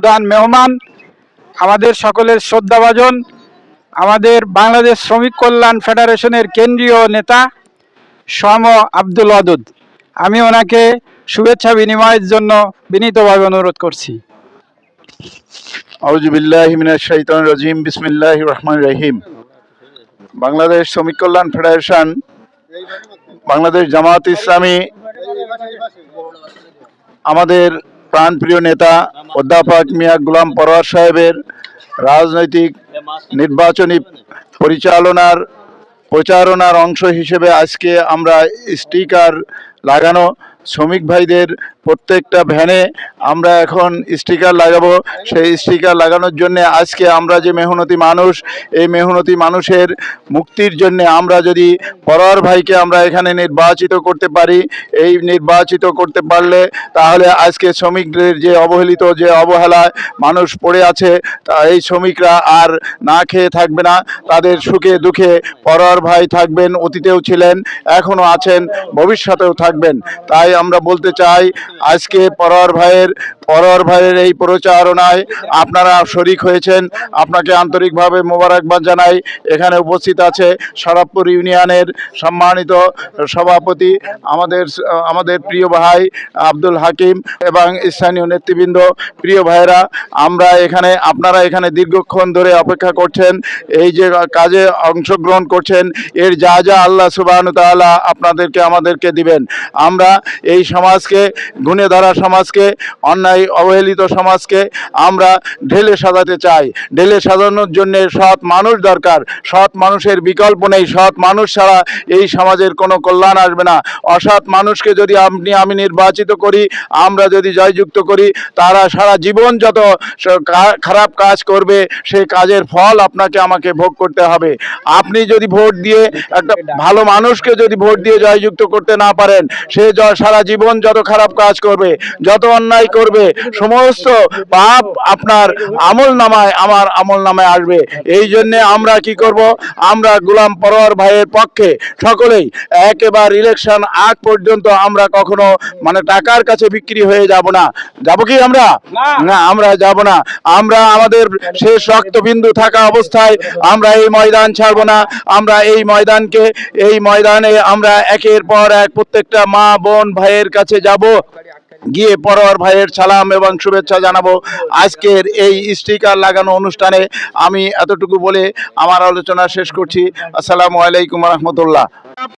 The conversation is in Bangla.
প্রধান মেহমান, আমাদের সকলের শ্রদ্ধাভাজন, আমাদের বাংলাদেশ শ্রমিক কল্যাণ ফেডারেশনের কেন্দ্রীয় নেতা সম আব্দুল ওয়াদুদ। আমি ওনাকে শুভেচ্ছা বিনিময়ের জন্য বিনীতভাবে অনুরোধ করছি। রাজিম, বিসমিল্লাহির রহমানির রহিম। বাংলাদেশ শ্রমিক কল্যাণ ফেডারেশন, বাংলাদেশ জামাত ইসলামী, আমাদের প্রাণপ্রিয় নেতা অধ্যাপক মিয়া গুলাম পরোয়ার সাহেবের রাজনৈতিক নির্বাচনী পরিচালনার প্রচারণার অংশ হিসেবে আজকে আমরা স্টিকার লাগানো শ্রমিক ভাইদের প্রত্যেকটা ভ্যানে আমরা এখন স্টিকার লাগাবো। সেই স্টিকার লাগানোর জন্য আজকে আমরা যে মেহনতি মানুষ, এই মেহনতি মানুষের মুক্তির জন্য আমরা যদি পরোয়ার ভাইকে আমরা এখানে নির্বাচিত করতে পারি, এই নির্বাচিত করতে পারলে তাহলে আজকে শ্রমিকদের যে অবহেলিত যে অবহেলায় মানুষ পড়ে আছে, তা এই শ্রমিকরা আর না খেয়ে থাকবে না। তাদের সুখে দুঃখে পরোয়ার ভাই থাকবেন, অতীতেও ছিলেন এখনও আছেন, ভবিষ্যতেও থাকবেন। তাই আমরা বলতে চাই আজকে পরোয়ার ভাইয়ের পরোয়ার ভাইয়ের এই প্রচারণায় আপনারা শরিক হয়েছেন। আপনাকে আন্তরিকভাবে মোবারকবাদ জানাই। এখানে উপস্থিত আছে সরাবপুর ইউনিয়নের সম্মানিত সভাপতি, আমাদের আমাদের প্রিয় ভাই আব্দুল হাকিম এবং স্থানীয় নেতৃবৃন্দ। প্রিয় ভাইয়েরা, আমরা এখানে, আপনারা এখানে দীর্ঘক্ষণ ধরে অপেক্ষা করছেন। এই যে কাজে অংশগ্রহণ করছেন, এর যা যা আল্লাহ সুবাহ তাআলা আপনাদেরকে, আমাদেরকে দিবেন। আমরা এই সমাজকে গুণে ধরা সমাজকে, অন্যায় অবহেলিত সমাজকে আমরা ঢেলে সাজাতে চাই। ঢেলে সাজানোর জন্য সৎ মানুষ দরকার। সৎ মানুষের বিকল্প নেই। সৎ মানুষ ছাড়া এই সমাজের কোনো কল্যাণ আসবে না। অসৎ মানুষকে যদি আপনি, আমি নির্বাচিত করি, আমরা যদি জয়যুক্ত করি, তারা সারা জীবন যত খারাপ কাজ করবে সেই কাজের ফল আপনাকে আমাকে ভোগ করতে হবে। আপনি যদি ভোট দিয়ে একটা ভালো মানুষকে যদি ভোট দিয়ে জয়যুক্ত করতে না পারেন, সে সারা জীবন যত খারাপ কাজ করবে, যত অন্যায় করবে সমস্ত পাপ আপনার আমল নামায় আমার আমল নামায় আসবে। এই জন্যে আমরা কি করব? আমরা গোলাম পরোয়ার ভাইয়ের পক্ষে সকলেই একেবারে ইলেকশন আগ পর্যন্ত আমরা কখনো মানে টাকার কাছে বিক্রি হয়ে যাব না। যাব কি আমরা? না আমরা যাব না। আমরা আমাদের শেষ রক্তবিন্দু থাকা অবস্থায় আমরা এই ময়দান ছাড়বো না। আমরা এই ময়দানকে এই ময়দানে আমরা একের পর এক প্রত্যেকটা মা বোন ভাইয়ের কাছে যাব। গিয়ে পরোয়ার ভাইয়ের সালাম এবং শুভেচ্ছা জানাব। আজকের এই স্টিকার লাগানো অনুষ্ঠানে আমি এতটুকু বলে আমার আলোচনা শেষ করছি। আসসালামু আলাইকুম রহমতুল্লাহ।